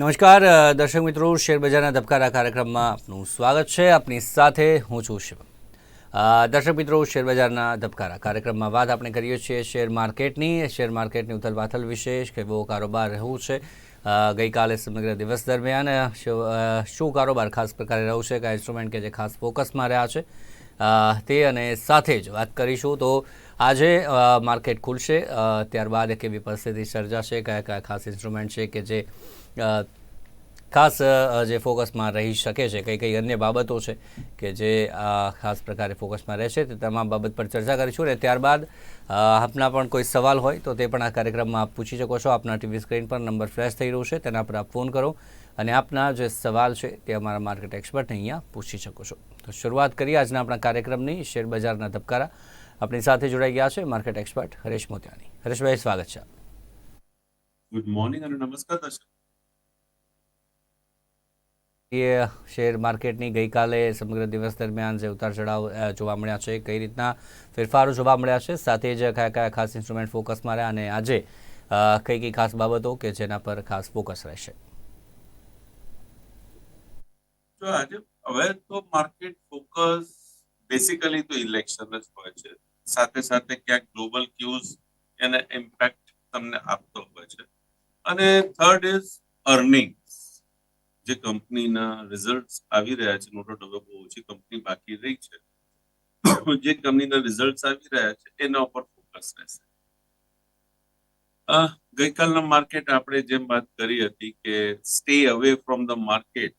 નમસ્કાર દર્શક મિત્રો, શેરબજારના ધબકારા કાર્યક્રમમાં આપનું સ્વાગત છે. આપની સાથે હું છું શિવમ. દર્શક મિત્રો, શેરબજારના ધબકારા કાર્યક્રમમાં વાત આપણે કરીએ છીએ શેર માર્કેટની. શેર માર્કેટની ઉથલપાથલ વિશે કેવો કારોબાર રહ્યું છે? ગઈકાલે સમગ્ર દિવસ દરમિયાન શું કારોબાર ખાસ પ્રકારે રહ્યું છે? કયા ઇન્સ્ટ્રુમેન્ટ કે જે ખાસ ફોકસમાં રહ્યા છે? તે અને સાથે જ વાત કરીશું તો આજે માર્કેટ ખુલશે. ત્યારબાદ કેવી પરિસ્થિતિ સર્જાશે? કયા કયા ખાસ ઇન્સ્ટ્રુમેન્ટ છે કે જે ખાસ જે ફોકસમાં રહી શકે છે, કઈ કઈ અન્ય બાબતો છે કે જે ખાસ પ્રકારે ફોકસમાં રહેશે, તે તમામ બાબત પર ચર્ચા કરીશું અને ત્યારબાદ આપના પણ કોઈ સવાલ હોય તો તે પણ આ કાર્યક્રમમાં આપ પૂછી શકો છો. આપના ટીવી સ્ક્રીન પર નંબર ફ્લેશ થઈ રહ્યો છે, તેના પર આપ ફોન કરો અને આપના જે સવાલ છે તે અમારા માર્કેટ એક્સપર્ટને અહીંયા પૂછી શકો છો. તો શરૂઆત કરીએ આજના આપણા કાર્યક્રમની. શેરબજારના ધબકારા આપણી સાથે જોડાઈ ગયા છે માર્કેટ એક્સપર્ટ હરેશ મોતિયાની. હરેશભાઈ, સ્વાગત છે. ગુડ મોર્નિંગ અને નમસ્કાર દર્શક. શેર માર્કેટની ગઈકાલે સમગ્ર દિવસ દરમિયાન જે ઉતાર ચઢાવ જોવા મળ્યા છે, કઈ રીતના ફેરફારો જોવા મળ્યા છે, સાથે જ કયા કયા ખાસ ઇન્સ્ટ્રુમેન્ટ ફોકસમાં રહ્યા અને આજે કઈ કઈ ખાસ બાબતો કે જેના પર ખાસ ફોકસ રહેશે? જો આજે, હવે તો માર્કેટ ફોકસ બેસિકલી તો ઇલેક્શન જ હોય છે. સાથે સાથે ક્યાંક ગ્લોબલ ક્યુઝ એને ઇમ્પેક્ટ તમને આપતો હોય છે. અને થર્ડ ઇઝ અર્નિંગ્સ જે કંપનીના રિઝલ્ટ આવી રહ્યા છે, મોટો બહુ ઓછી કંપની બાકી રહી છે, જે કંપનીના રિઝલ્ટ આવી રહ્યા છે, એના ઉપર ફોકસ રહેશે. ગઈકાલના માર્કેટ આપણે જેમ વાત કરી હતી કે stay away from the market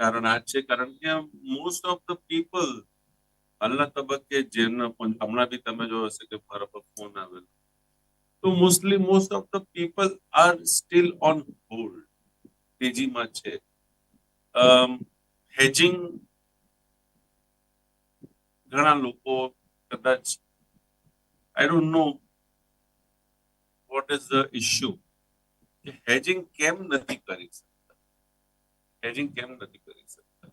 કારણ આ છે, કારણ કે મોસ્ટ ઓફ ધ પીપલ હાલના તબક્કે જેમના હમણાં બી તમે જોયો હશે કે મારા પર ફોન આવેલો. તો mostly most of the people are still on hold તેજીમાં છે. હેજિંગ ઘણા લોકો કદાચ I don't know what is the issue કે હેજિંગ કેમ નથી કરી શકતા? હેજિંગ કેમ નથી કરી શકતા?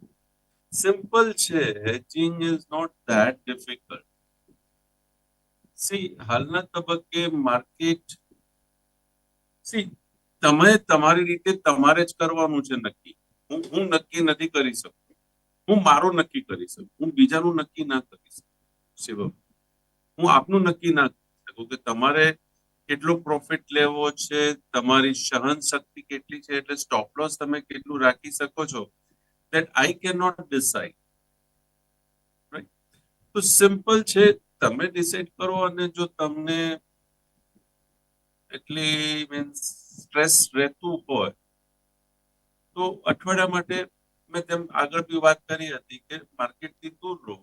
સિમ્પલ છે hedging is not that difficult see હાલના તબક્કે માર્કેટ સી તમે તમારી રીતે તમારે જ કરવાનું છે નક્કી. હું હું નક્કી નથી કરી શકું હું મારું નક્કી કરી શકું. હું બીજાનું નક્કી ના કરી શકું. શિવમ હું આપનું નક્કી ના કરી શકું કે તમારે કેટલો પ્રોફિટ લેવો છે, તમારી સહન શક્તિ કેટલી છે, એટલે સ્ટોપ લોસ તમે કેટલું રાખી શકો છો that I can not decide તો સિમ્પલ છે, તમે ડિસાઈડ કરો અને જો તમને એટલી મીન્સ સ્ટ્રેસ રહેતું હોય તો અઠવાડિયા માટે મેં તેમ આગળ બી વાત કરી હતી કે માર્કેટથી દૂર રહો.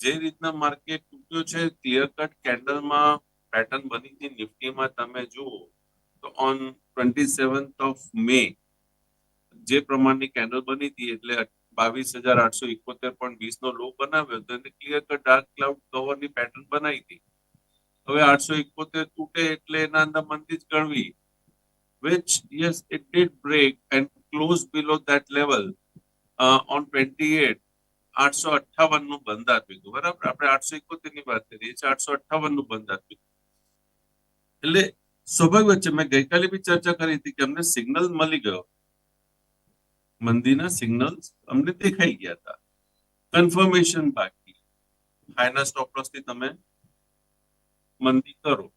જે રીતના માર્કેટ તૂટ્યો છે ક્લિયર કટ કેન્ડલમાં પેટર્ન બની હતી, નિફ્ટીમાં તમે જુઓ તો on twenty seventh of May જે પ્રમાણની કેન્ડલ બની હતી એટલે બાવીસ હજાર આઠસો ઇકોતેર પોઈન્ટ વીસ નો લો બનાવ્યો તો એને ક્લિયર કટ ડાર્ક ક્લાઉડ કવરની પેટર્ન બનાવી હતી. હવે આઠસો ઇકોતેર તૂટે એટલે એના અંદર મંદી જ ગણવી. Which yes it did break and close below that level uh, on 28 આઠસો અઠ્ઠાવનનું બંધ આપ્યું હતું. બરાબર? આપણે આઠસો એકોતેરની વાત કરીએ છીએ આઠસો અઠ્ઠાવનનું બંધ આપ્યું એટલે સ્વાભાવિક વચ્ચે મેં ગઈકાલે બી ચર્ચા કરી હતી કે અમને સિગ્નલ મળી ગયો. મંદીના સિગ્નલ અમને દેખાઈ ગયા હતા. કન્ફર્મેશન બાકી. હાઈના સ્ટોપ લોસથી તમે મંદી કરો.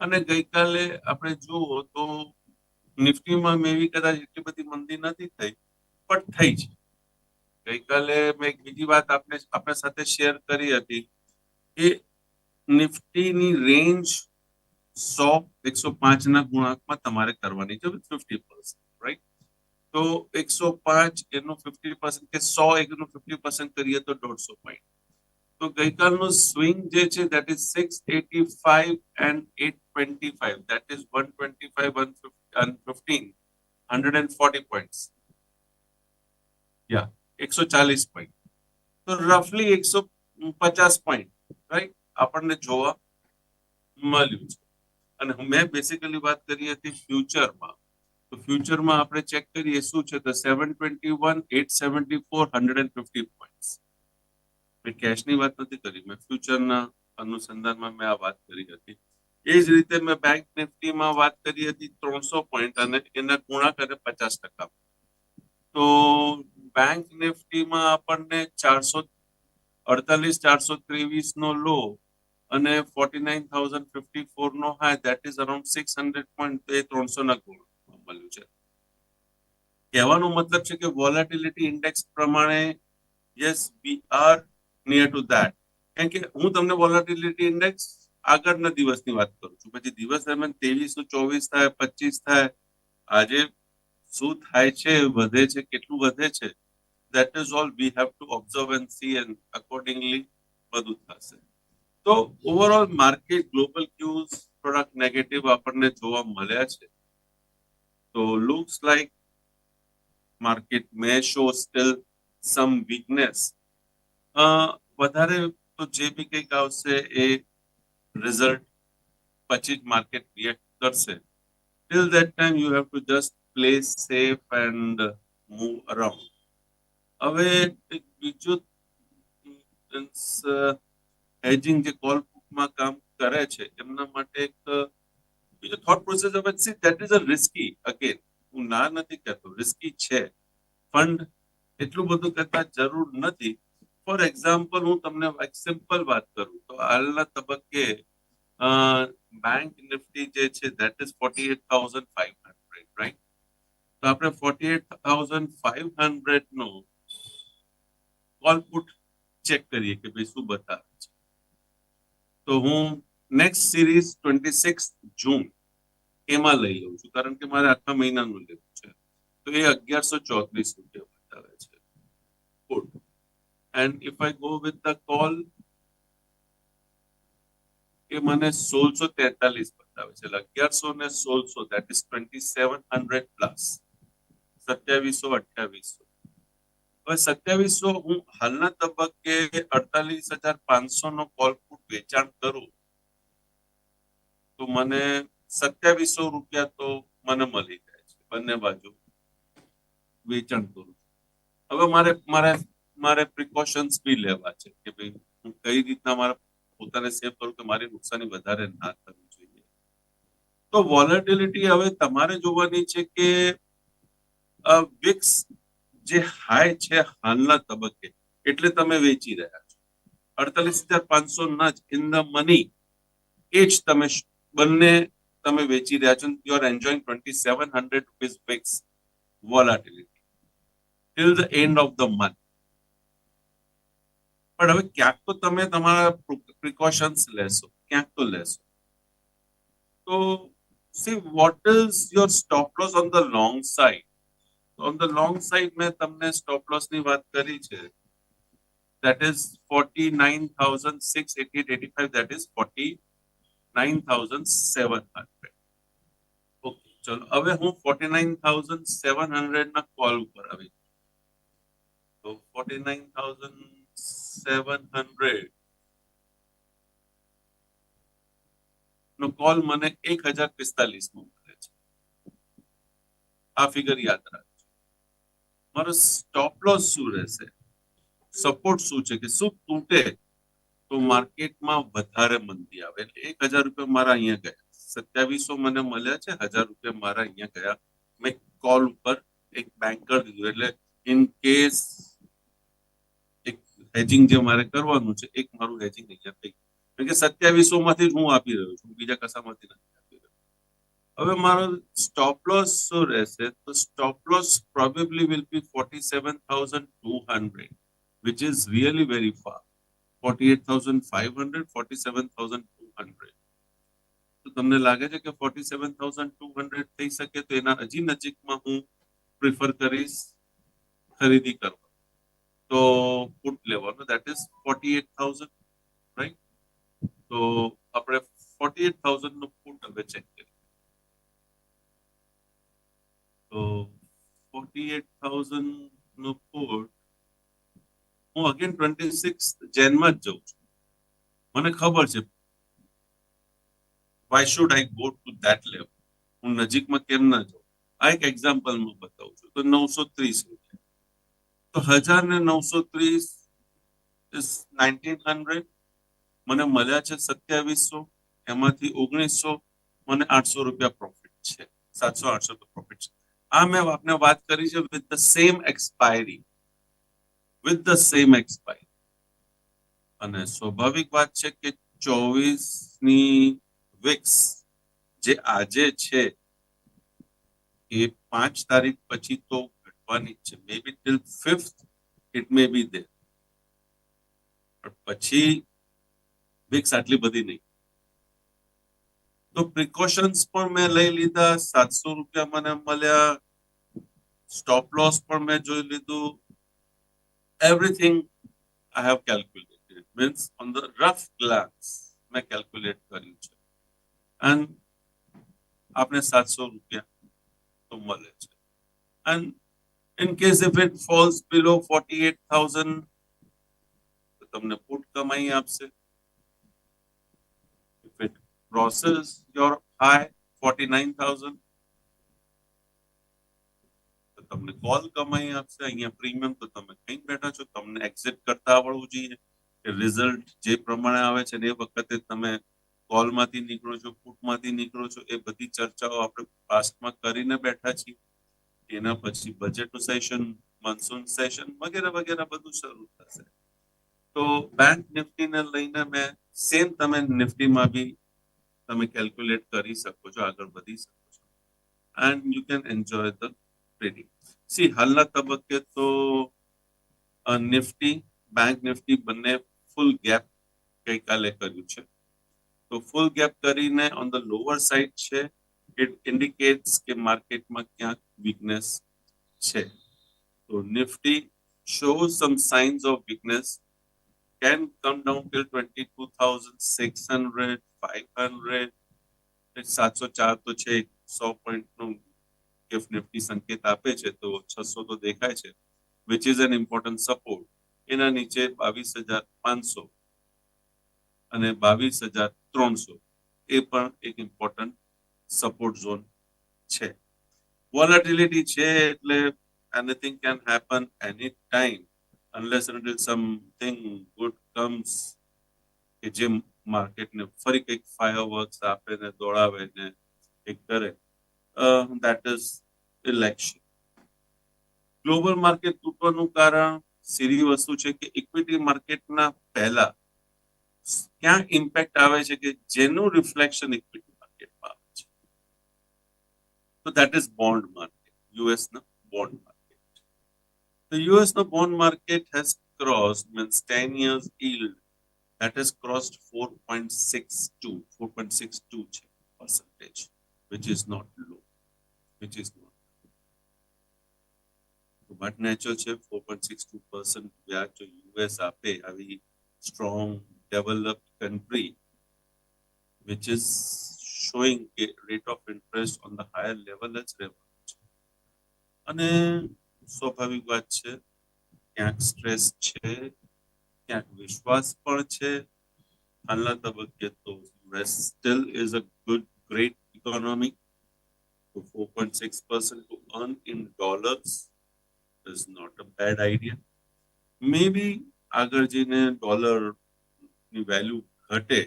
અને ગઈકાલે આપણે જુઓ તો નિફ્ટીમાં એવી કદાચ એટલી બધી મંદી નથી થઈ, પણ થઈ છે. ગઈકાલે મેં એક બીજી વાત આપણે આપણા સાથે શેર કરી હતી કે નિફ્ટીની રેન્જ સો, એકસો પાંચ ના ગુણાંકમાં તમારે કરવાની છે ફિફ્ટી પર્સન્ટ રાઈટ તો એકસો પાંચ એનું ફિફ્ટી પર્સન્ટ કે સો એકનું ફિફ્ટી પર્સન્ટ કરીએ તો દોઢસો પોઈન્ટ તો ગઈકાલનું સ્વિંગ જે છે that is six eighty five and eight twenty five that is one twenty five one fifteen hundred and forty point યા એકસો ચાલીસ પોઈન્ટ તો રફલી એકસો પચાસ પોઈન્ટ રાઈટ આપણને જોવા મળ્યું છે. અને મેં બેસિકલી વાત કરી હતી ફ્યુચરમાં તો ફ્યુચરમાં આપણે ચેક કરીએ, શું છે? તો seven twenty one eight seventy four hundred and fifty point મેં કેશની વાત નથી કરી, મેં ફ્યુચરના અનુસંધાનમાં મેં આ વાત કરી હતી. એ જ રીતે મેં બેંક નિફ્ટીમાં વાત કરી હતી ત્રણસો પોઈન્ટ અને એના ગુણાકારે પચાસ ટકા. તો બેંક નિફ્ટીમાં આપણને ચારસો અડતાલીસ, ચારસો ત્રેવીસ નો લો અને forty nine thousand fifty four no high that is around six hundred point એ ત્રણસો ના ગુણ મળ્યું છે. કહેવાનો મતલબ છે કે વોલેટિલિટી ઇન્ડેક્સ પ્રમાણે yes we are near to that કેમ કે હું તમને વોલેટિલિટી ઇન્ડેક્સ આગળના દિવસની વાત કરું છું. પછી દિવસ દરમિયાન ત્રેવીસ ચોવીસ થાય, પચીસ થાય, આજે શું થાય છે, વધે છે, કેટલું વધે છે that is all we have to observe and see and accordingly બધું થશે. તો overall market global cues product negative આપણને જોવા મળ્યા છે. તો looks like market may show still some weakness વધારે તો જે બી કંઈક આવશે એ રિઝલ્ટ પછી જ માર્કેટ રિએક્ટ કરશે. Till that time you have to just play safe and move around હવે બીજું હેજિંગ જે કોલમાં કામ કરે છે, એમના માટે એક બીજો થોટ પ્રોસેસ હવે see that is a risky again હું ના નથી કહેતો રિસ્કી છે. ફંડ એટલું બધું કરતા જરૂર નથી ફોર એક્ઝામ્પલ હું તમને એક સિમ્પલ વાત કરું. તો હાલના તબક્કે બેંક નિફ્ટી જે છે that is forty eight thousand five hundred right તો આપણે forty eight thousand five hundred નો કોલ પુટ ચેક કરીએ કે ભાઈ શું બતાવે છે. તો હું next series twenty six June એમાં લઈ લઉં છું, કારણ કે મારે આખા મહિનાનું લેવું છે. તો એ અગિયારસો ચોત્રીસ રૂપિયા બતાવે છે. Good and if I go with the call એ મને સોળસો તેતાલીસ બતાવે છે. અગિયારસો ને સોળસો that is twenty seven hundred plus સત્યાવીસો, અઠ્યાવીસો. હવે સત્યાવીસો, હું હાલના તબક્કે અડતાલીસ હજાર પાંચસો નો કોલ ફૂટ વેચાણ કરું, તો મને સત્યાવીસો રૂપિયા તો મને મળી જાય છે. બંને બાજુ વેચાણ કરું હવે મારે મારે મારે પ્રિકોશન્સ બી લેવા છે કે ભાઈ હું કઈ રીતના મારા પોતાને સેવ કરું કે મારી નુકસાની વધારે ના થવી જોઈએ. તો વોલેટિલિટી હવે તમારે જોવાની છે કે વિક્સ જે હાઈ છે હાલના તબક્કે, એટલે તમે વેચી રહ્યા છો. અડતાલીસ હજાર પાંચસો ના જ ઇન ધ મની એ જ તમે બંને તમે વેચી રહ્યા છો. You are enjoying twenty seven hundred rupees fix volatility till the end of the month પણ હવે ક્યાંક તો તમે તમારા પ્રિકોશન્સ લેશો ક્યાંક તો લેશો. તો see what is your stop loss on the long side on the long side મેં તમને સ્ટોપ લોસની વાત કરી છે. That is 49,688.85 that is 49,700 okay ચલો હવે હું 49,700 ના કોલ ઉપર આવી તો 49,700 નો કોલ મને 1045 માં મળે છે. આ ફિગર યાદ રાખજો. મારો સ્ટોપ લોસ શું રહેશે? સપોર્ટ શું છે કે શું તૂટે તો માર્કેટમાં વધારે મંદી આવે? એટલે એક હજાર રૂપિયા મારા અહીંયા ગયા. સત્યાવીસો મને મળ્યા છે હજાર રૂપિયા મારા અહીંયા ગયા. મેં કોલ ઉપર એક બેન્કર દીધું. એટલે ઇન કેસ એક હેજિંગ જે મારે કરવાનું છે એક મારું હેજિંગ અહીંયા થઈ કારણ કે સત્યાવીસો માંથી જ હું આપી રહ્યો છું બીજા કશામાંથી નથી આપી રહ્યો. હવે મારો સ્ટોપ લોસ શું રહેશે? તો stop loss probably will be forty seven thousand two hundred which is really very far. 48,500, 47,200. તો તમને લાગે છે કે 47,200 થઈ શકે તો એના હજી નજીકમાં હું પ્રિફર કરીશ ખરીદી કરવા તો પુટ લેવાનો. દેટ ઇઝ 48,000 રાઈટ તો આપણે 48,000 નો પુટ હવે ચેક કરીએ. તો 48,000 નો પુટ હું અગેન ટ્વેન્ટી સિક્સ જેનમાં જ જઉં છું. મને ખબર છે why should I go to that level હું નજીકમાં કેમ ના જાઉં? આ એક એક્ઝામ્પલમાં બતાવું છું. તો નવસો ત્રીસ તો હજાર ને નવસો ત્રીસ નાઇન્ટીન હંડ્રેડ મને મળ્યા છે સત્યાવીસો, એમાંથી ઓગણીસો, મને આઠસો રૂપિયા પ્રોફિટ છે. સાતસો, આઠસો પ્રોફિટ છે. આ મેં આપને વાત કરી છે with the same expiry with the same expiry અને સ્વાભાવિક વાત છે કે ચોવીસની વિક્સ જે આજે છે, એ પાંચ તારીખ પછી તો જ છે may be till fifth it may be પણ પછી વિક્સ આટલી બધી નહીં. તો પ્રિકોશન્સ પણ મેં લઈ લીધા. સાતસો રૂપિયા મને મળ્યા. સ્ટોપ લોસ પણ મેં જોઈ લીધું. Everything I have calculated means on the rough glance મેં કેલ્ક્યુલેટ કર્યું છે. એન્ડ આપણે સાતસો રૂપિયા તો મળે છે. And in case if it falls below forty eight thousand તો તમને પુટ કમાઈ આપશે if it crosses your high 49000 તો તમને કોલ કમાઈ આપશે અહીંયા પ્રીમિયમ તો તમે કઈ બેઠા છો તમને એક્ઝિટ કરતા આવડવું જોઈએ કે રિઝલ્ટ જે પ્રમાણે આવે છે ને એ વખતે તમે કોલમાંથી નીકળો છો પુટમાંથી નીકળો છો એ બધી ચર્ચાઓ આપણે પાસ્ટમાં કરીને બેઠા છીએ એના પછી બજેટ સેશન મોન્સૂન સેશન વગેરે વગેરે બધું શરૂ થશે. તો બેંક નિફ્ટીને લઈને મેં સેમ તમે નિફ્ટીમાં બી તમે કેલ્ક્યુલેટ કરી શકો છો, આગળ વધી શકો છો. And you can enjoy the trading see હાલના તબક્કે તો નિફ્ટી બેંક નિફ્ટી બંને ફૂલ ગેપ ગઈકાલે કર્યું છે. તો ફૂલ ગેપ કરીને ઓન ધ લોઅર સાઇડ છે ઇટ ઇન્ડિકેટ્સ કે માર્કેટમાં ક્યાંક વીકનેસ છે. તો Nifty shows some signs of weakness. Can come down till 22,600, 500. સાતસો ચાર તો છે સો પોઈન્ટનું ગિફ્ટ નિફ્ટી સંકેત આપે છે તો છસો તો દેખાય છે which is an important support એના નીચે બાવીસ હજાર પાંચસો અને બાવીસ હજાર ત્રણસો. એ પણ એક ઇમ્પોર્ટન્ટ સપોર્ટ ઝોન છે. વોલેટિલિટી છે એટલે anything can happen any time unless until something good comes કે જે માર્કેટને ફરી કંઈક ફાયર વર્ક્સ આપે ને દોડાવે ને એક કરે. That is election global market તૂટવાનું કારણ સીધી વસ્તુ છે કે ઇક્વિટી માર્કેટના પહેલા ક્યાં ઇમ્પેક્ટ આવે છે કે જેનું રિફ્લેક્શન ઇક્વિટી તો that is bond market US ના bond market The US the bond market has crossed means 10 years yield that has crossed 4.62 4.62 છે percentage which is not low which is not but natural છે 4.62 percent વ્યાજ જો US આપે આવી strong developed country which is showing કે rate of interest on the higher level જ રહેવાનું છે. અને સ્વાભાવિક વાત છે, ક્યાંક સ્ટ્રેસ છે, ક્યાંક વિશ્વાસ પણ છે. હાલના તબક્કે તો US still is a good great economy percent to earn in dollars is not a bad idea may be આગળ જઈને ડોલરની વેલ્યુ ઘટે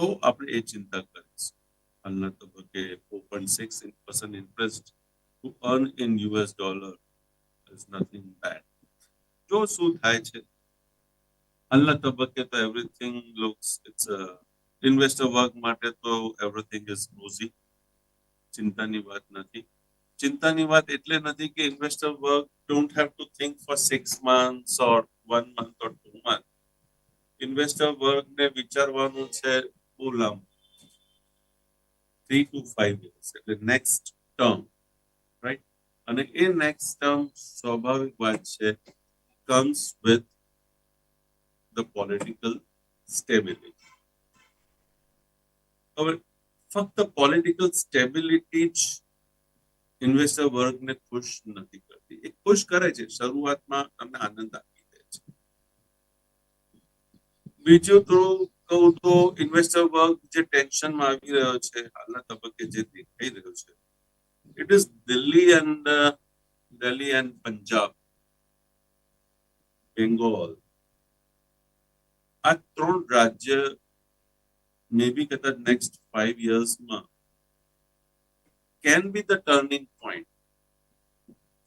તો આપણે એ ચિંતા કરીશું. હાલના તબક્કે four point six percent interest to earn in US dollar is nothing bad જો શું થાય છે? હાલના તબક્કે તો everything looks it's investor work માટે તો એવરીથિંગ ઇઝ રોઝી ચિંતાની વાત નથી. ચિંતાની વાત એટલે નથી કે investor work don't have to think four six months or one month or two month investor વર્કને વિચારવાનું છે બહુ થ્રી ટુ ફાઈવ યર્સ એટલે નેક્સ્ટ ટર્મ રાઈટ અને એ નેક્સ્ટ ટર્મ સ્વાભાવિક વાત છે comes with the political stability હવે ફક્ત પોલિટિકલ સ્ટેબિલિટી જ ઇન્વેસ્ટર વર્ગને ખુશ નથી કરતી. એ ખુશ કરે છે, શરૂઆતમાં તમને આનંદ આપી દે છે. બીજું થોડું કહું તો ઇન્વેસ્ટર વર્ગ જે ટેન્શનમાં આવી રહ્યો છે, હાલના તબક્કે જે દેખાઈ રહ્યો છે it is Delhi and Delhi and Punjab Bengal આ ત્રણ રાજ્ય મે બી કદાચ next five યર્સમાં can be the turning point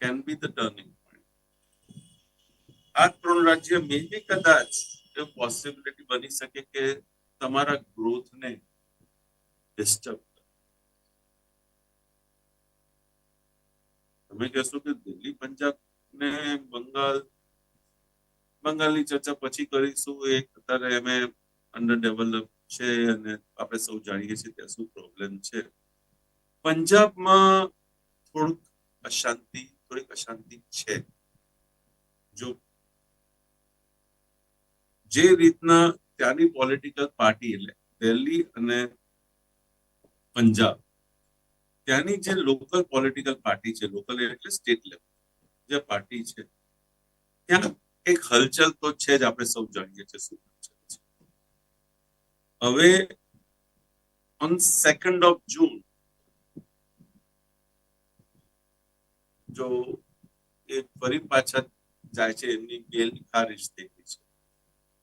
can be the turning point આ ત્રણ રાજ્ય મે બી કદાચ એ પોસિબિલિટી બની શકે કે તમારા ગ્રોથને ડિસ્ટર્બ તમે કહેશો કે દિલ્હી, પંજાબ ને બંગાળ, બંગાળની ચર્ચા પછી કરીશું. એ અત્યારે અમે અંડર ડેવલપ છે અને આપણે સૌ જાણીએ છીએ ત્યાં શું પ્રોબ્લેમ છે. પંજાબમાં થોડુંક અશાંતિ, થોડીક અશાંતિ છે. જો જે રીતના ત્યાંની પોલિટિકલ પાર્ટી એટલે દિલ્હી અને પંજાબ ત્યાંની જે લોકલ પોલિટિકલ પાર્ટી છે લોકલ એટલે સ્ટેટ લેવલ જે પાર્ટી છે, ત્યાં એક હલચલ તો છે જ આપણે સૌ જાણીએ છીએ શું છે. હવે ઓન સેકન્ડ ઓફ જૂન જો એ ફરી પાછા જાય છે, એમની બેલ ખારિજ થઈ છે.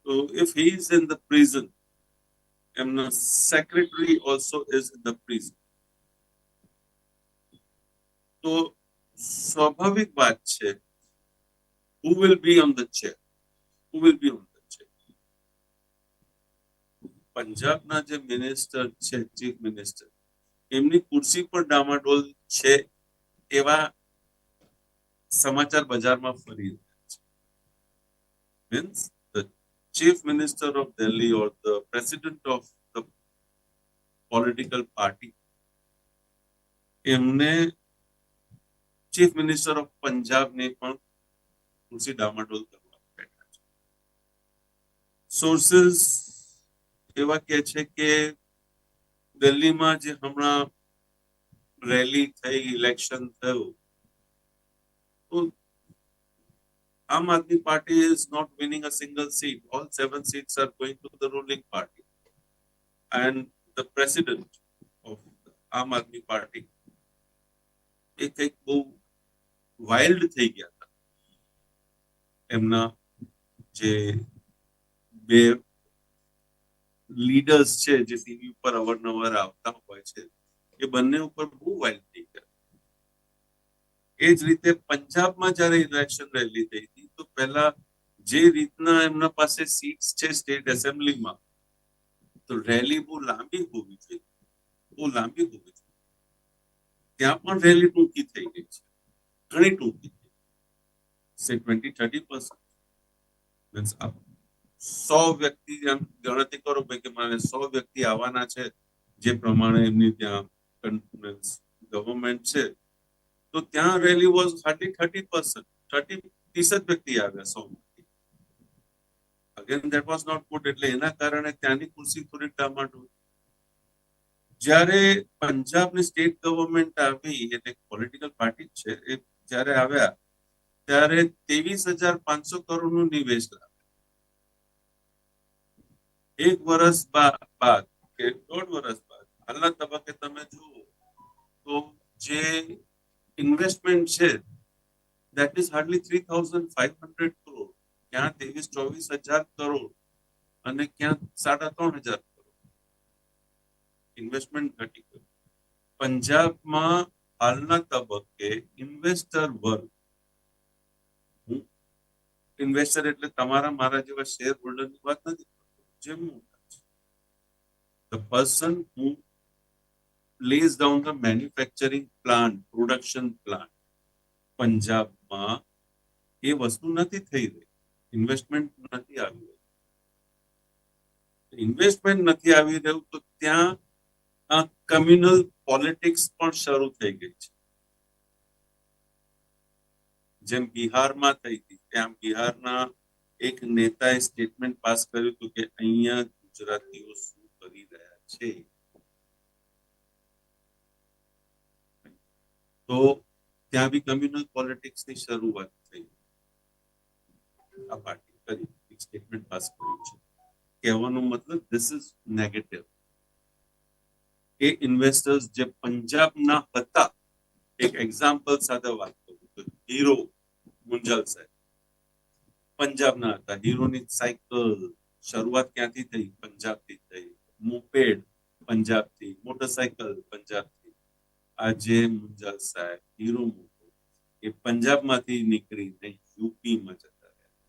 તો he is in the prison, and the secretary also is in the prison. તો સ્વાભાવિક વાત છે who will be on the chair who will be on the chair પંજાબના જે મિનિસ્ટર છે ચીફ મિનિસ્ટર એમની ખુરશી પર ડામાડોલ છે એવા સમાચાર બજારમાં ફરી રહ્યા છે means the chief minister Delhi or the president of of political party, એમને ચીફ મિનિસ્ટર ઓફ પંજાબને પણ તુલસી ડામાડોલ કરવા બેઠા છે. સોર્સિસ એવા કે છે કે દિલ્હીમાં જે હમણાં રેલી થઈ ઇલેક્શન થયું, તો Aam Aadmi Party is not winning a single seat all seven seats are going to the ruling party and the president of Aam Aadmi Party એ કંઈક બહુ વાઇલ્ડ થઈ ગયા હતા. એમના જે બે લીડર્સ છે, જે ટીવી ઉપર અવારનવાર આવતા હોય છે, એ બંને ઉપર બહુ વાઇલ્ડ થઈ ગયા. એ જ રીતે પંજાબમાં જ્યારે ઇલેક્શન રેલી થઈ હતી તો પહેલા જે રીતના એમના પાસે સીટ્સ છે સ્ટેટ એસેમ્બલીમાં તો રેલી બહુ લાંબી હોવી જોઈએ, બહુ લાંબી હોવી જોઈએ. ત્યાં પણ રેલી ટૂંકી થઈ ગઈ છે, ઘણી ટૂંકી થઈ સે ટ્વેન્ટી થર્ટી પર્સન્ટ સો વ્યક્તિ એમ ગણતરી કરો ભાઈ કે મારે સો વ્યક્તિ આવવાના છે, જે પ્રમાણે એમની ત્યાં ગવર્મેન્ટ છે, તો ત્યાં rally was hardly thirty percent thirty ત્રીસ વ્યક્તિ આવ્યા so again that was not good એટલે એના કારણે ત્યાંની ખુરશી થોડી ડામાડોળ જ્યારે પંજાબની સ્ટેટ ગવર્મેન્ટ આવી, એટલે પોલિટિકલ પાર્ટી છે, એ જ્યારે આવ્યા, ત્યારે ત્રેવીસ હજાર પાંચસો કરોડનું નિવેશ એક વર્ષ બાદ કે દોઢ વર્ષ બાદ, હાલના તબક્કે તમે જુઓ તો જે ઇન્વેસ્ટમેન્ટ છે three thousand five hundred crore ક્યાં ત્રેવીસ, ચોવીસ હજાર કરોડ અને ક્યાં સાડા ત્રણ હજાર કરોડ. ઇન્વેસ્ટમેન્ટ ઘટી ગયું. પંજાબમાં હાલના તબક્કે ઇન્વેસ્ટર વર્ગ ઇન્વેસ્ટર એટલે તમારા, મારા જેવા શેર હોલ્ડરની વાત નથી જે મોટા છે. The person who lays down the manufacturing plant, production plant પંજાબમાં એ વસ્તુ નથી થઈ રહી. ઇન્વેસ્ટમેન્ટ નથી આવી રહ્યું ઇન્વેસ્ટમેન્ટ નથી આવી રહ્યું તો ત્યાં કમ્યુનલ પોલિટિક્સ પણ શરૂ થઈ ગઈ છે. જેમ બિહારમાં થઈ હતી ત્યાં બિહારના એક નેતાએ સ્ટેટમેન્ટ પાસ કર્યું હતું કે અહીંયા ગુજરાતીઓ શું કરી રહ્યા છે. તો ત્યાં બી કમ્યુનલ પોલિટિક્સની શરૂઆત થઈ. આ પાર્ટી કરી, એક સ્ટેટમેન્ટ પાસ કર્યું છે. કહેવાનો મતલબ ધીસ ઇઝ નેગેટિવ એ ઇન્વેસ્ટર્સ જે પંજાબના હતા, એક એક્ઝામ્પલ સાથે વાત કરું તો, હીરો મુંજલ સાહેબ. પંજાબના હતા, હીરોની સાયકલ શરૂઆત ક્યાંથી થઈ? પંજાબથી થઈ. મોપેડ પંજાબથી, મોટરસાયકલ આજે મુંજા સાહેબ, હીરો મોટો, એ પંજાબમાંથી નીકળીને યુપીમાં જતા રહ્યા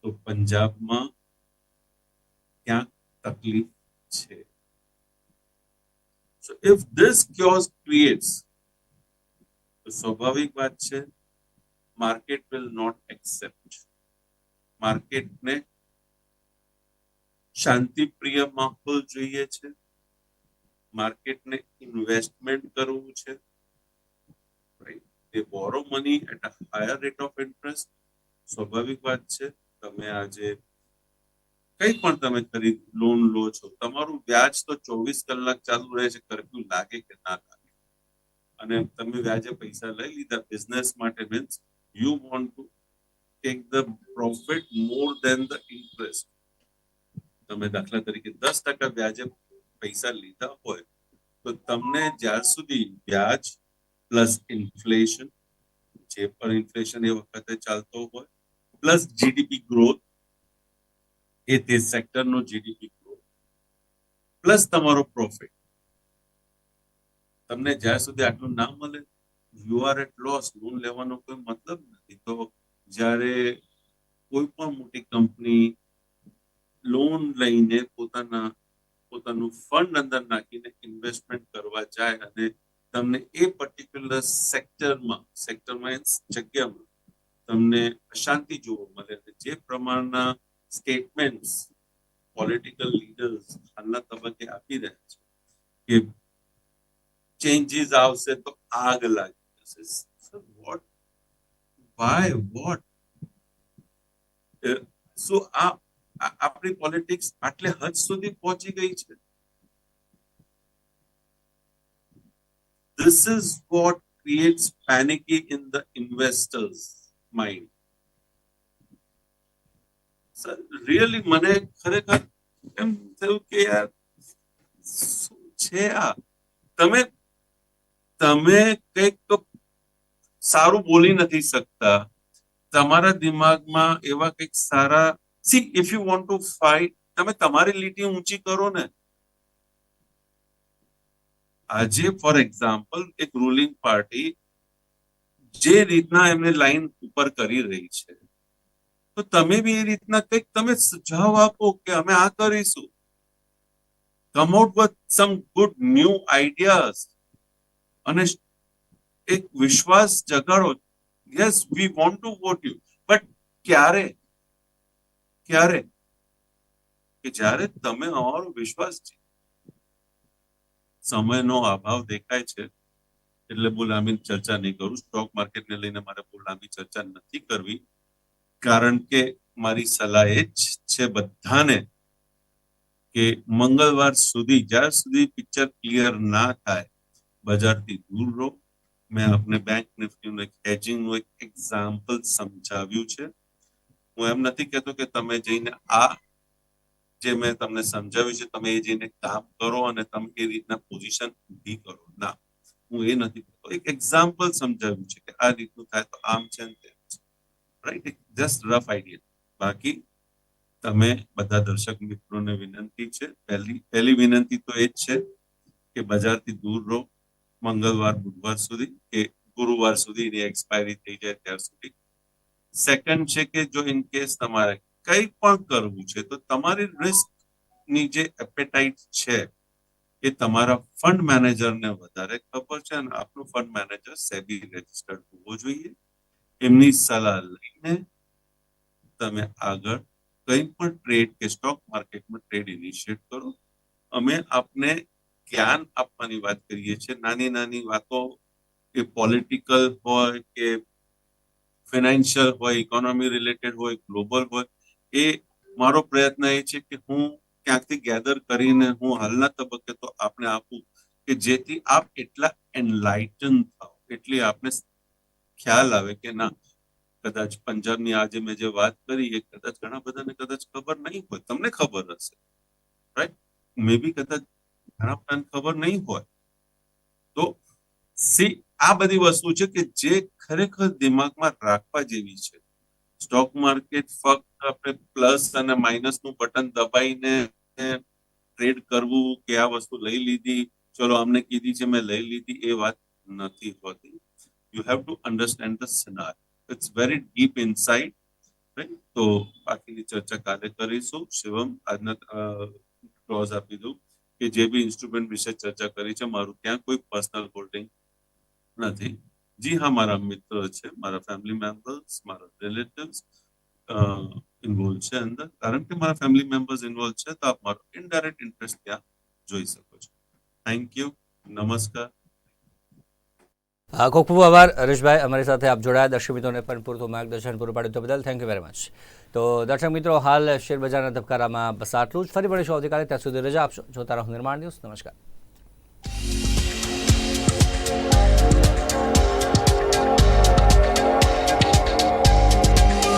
તો પંજાબમાં ક્યાંક તકલીફ છે? So if this chaos creates તો સ્વાભાવિક વાત છે માર્કેટ વિલ નોટ એક્સેપ્ટ માર્કેટને શાંતિપ્રિય માહોલ જોઈએ છે. માર્કેટને ઇન્વેસ્ટમેન્ટ કરવું છે. They borrow money at a higher rate of interest સ્વાભાવિક વાત છે. તમે આજે કઈ પણ તમે ખરીદ લોન લો છો, તમારું વ્યાજ તો ચોવીસ કલાક ચાલુ રહે છે કરફ્યુ લાગે કે ના લાગે? અને તમે વ્યાજે પૈસા લઈ લીધા બિઝનેસ માટે means you want to take the profit more than the interest તમે દાખલા તરીકે દસ ટકા વ્યાજે પૈસા લીધા હોય, તો તમને જ્યાં સુધી વ્યાજ પ્લસ ઇન્ફ્લેશન જે પણ ઇન્ફ્લેશન એ વખતે ચાલતો હોય પ્લસ જીડીપી ગ્રોથ એ તે સેક્ટરનો જીડીપી ગ્રોથ પ્લસ તમારો પ્રોફિટ તમને જ્યાં સુધી આટલું ના મળે you are at loss loan લેવાનો કોઈ મતલબ નથી. તો જ્યારે કોઈ પણ મોટી કંપની લોન લઈને પોતાના પોતાનું ફંડ અંદર નાખીને ઇન્વેસ્ટમેન્ટ કરવા જાય અને તમને એ પર્ટિક્યુલર સેક્ટરમાં સેક્ટરમાં જગ્યામાં તમને અશાંતિ જોવા મળે અને જે પ્રમાણના સ્ટેટમેન્ટ્સ પોલિટિકલ લીડર્સ હાલના તબક્કે આપી રહ્યા છે કે ચેન્જીસ આવશે તો આગ લાગી જશે. વોટ વાય વોટ શું આ આપણી પોલિટિક્સ આટલે હદ સુધી પહોંચી ગઈ છે. This is what creates panicky in the investors mind. Really મને ખરેખર એમ થયું કે યાર, શું છે આ? તમે તમે કંઈક સારું બોલી નથી શકતા. તમારા દિમાગમાં એવા કંઈક સારા see if you want to fight તમે તમારી લીટી ઊંચી કરો ને. આજે ફોર એક્ઝામ્પલ એક રૂલિંગ પાર્ટી જે રીતના એમને લાઈન ઉપર કરી રહી છે. તો તમે બી એ રીતના કંઈક તમે સુઝાવ આપો કે અમે આ કરીશું. Come out with some good new ideas અને એક વિશ્વાસ જગાડો. Yes we want to vote you but ક્યારે? ક્યારે? કે જ્યારે તમે અમારો વિશ્વાસ છે સમયનો અભાવ દેખાય છે, એટલે બોલામી ચર્ચા નહીં કરું. સ્ટોક માર્કેટને લઈને મારે બોલામી ચર્ચા નથી કરવી. કારણ કે મારી સલાહ એ જ છે બધાને કે મંગળવાર સુધી, જ્યાં સુધી પિક્ચર ક્લિયર ના થાય, બજારથી દૂર રહો. મેં આપને બેંક નિફ્ટીનું એક હેજિંગનું એક એક્ઝામ્પલ સમજાવ્યું છે. હું એમ નથી કહેતો કે તમે જઈને આ જે મેં તમને સમજાવ્યું છે, તમે એ જઈને કામ કરો અને તમે એ રીતના પોઝિશન ઊભી કરો. ના, હું એ નથી કહેતો. એક એક્ઝામ્પલ સમજાવ્યું છે કે આ રીતનું થાય તો આમ છે ને તેમ છે. રાઈટ જસ્ટ રફ આઈડિયા બાકી તમે બધા દર્શક મિત્રોને વિનંતી છે, પહેલી પહેલી વિનંતી તો એ જ છે કે બજારથી દૂર રહો. મંગળવાર, બુધવાર સુધી કે ગુરુવાર સુધી એની એક્સપાયરી થઈ જાય, ત્યાર સુધી સેકન્ડ છે કે જો ઇન કેસ તમારે કંઈ પણ કરવું છે, તો તમારી રિસ્કની જે એપેટાઇટ છે, એ તમારા ફંડ મેનેજરને વધારે ખબર છે અને આપણું ફંડ મેનેજર સેબી રજિસ્ટર્ડ હોવો જોઈએ. એમની સલાહ લઈને તમે આગળ કંઈ પણ ટ્રેડ કે સ્ટોક માર્કેટમાં ટ્રેડ ઇનિશિયેટ કરો. અમે આપને જ્ઞાન આપવાની વાત કરીએ છીએ. નાની નાની વાતો, કે પોલિટિકલ હોય, કે ફાઇનાન્શિયલ હોય, ઇકોનોમી રિલેટેડ હોય, ગ્લોબલ હોય, એ મારો પ્રયત્ન એ છે કે હું ક્યાંકથી ગેધર કરીને હું હાલના તબક્કે તો આપને આપું કે જેથી આપ એટલા એનલાઇટન થાઓ. એટલી આપને ખ્યાલ આવે કે ના, કદાચ પંજાબની આજે મેં જે વાત કરી, એ કદાચ ઘણા બધાને કદાચ ખબર નહીં હોય. તમને ખબર હશે રાઈટ મે બી કદાચ ઘણા બધાને ખબર નહીં હોય. તો સી આ બધી વસ્તુ છે કે જે ખરેખર દિમાગમાં રાખવા જેવી છે. સ્ટોક માર્કેટ ફક્ત આપણે પ્લસ અને માઇનસનું બટન દબાઈને ટ્રેડ કરવું કે આ વસ્તુ લઈ લીધી, ચલો અમને કીધી છે, મેં લઈ લીધી, એ વાત નથી હોતી. You have to understand the scenario it's very deep inside right તો બાકીની ચર્ચા કાલે કરીશું. શિવમ, આજના ક્લોઝ આપી દઉં કે જે બી ઇન્સ્ટ્રુમેન્ટ વિશે ચર્ચા કરી છે, મારું ત્યાં કોઈ પર્સનલ હોલ્ડિંગ નથી. જી હા, મારા મિત્ર છે, મારા ફેમિલી મેમ્બર્સ મારા રિલેટિવ્સ ઇન્વોલ્વ છે અંદર. કારણ કે મારા ફેમિલી મેમ્બર્સ ઇન્વોલ્વ છે, તો આપ મારો ઇનડાયરેક્ટ ઇન્ટરેસ્ટ ત્યાં જોઈ શકો છો. થેન્ક યુ નમસ્કાર. ખૂબ ખૂબ આભાર, હરેશભાઈ. અમારી સાથે આપ જોડાયા. દર્શક મિત્રોને પણ પૂરતું માર્ગદર્શન, પૂરું પાડ્યું બદલ થેન્ક યુ વેરી મચ તો દર્શક મિત્રો, હાલ શેર બજારના ધબકારામાં બસ આટલું જ. ફરી મળીશું આવતીકાલે. ત્યાં સુધી રજા આપશો. જોતા રહો નિર્માણ દિવસ નમસ્કાર.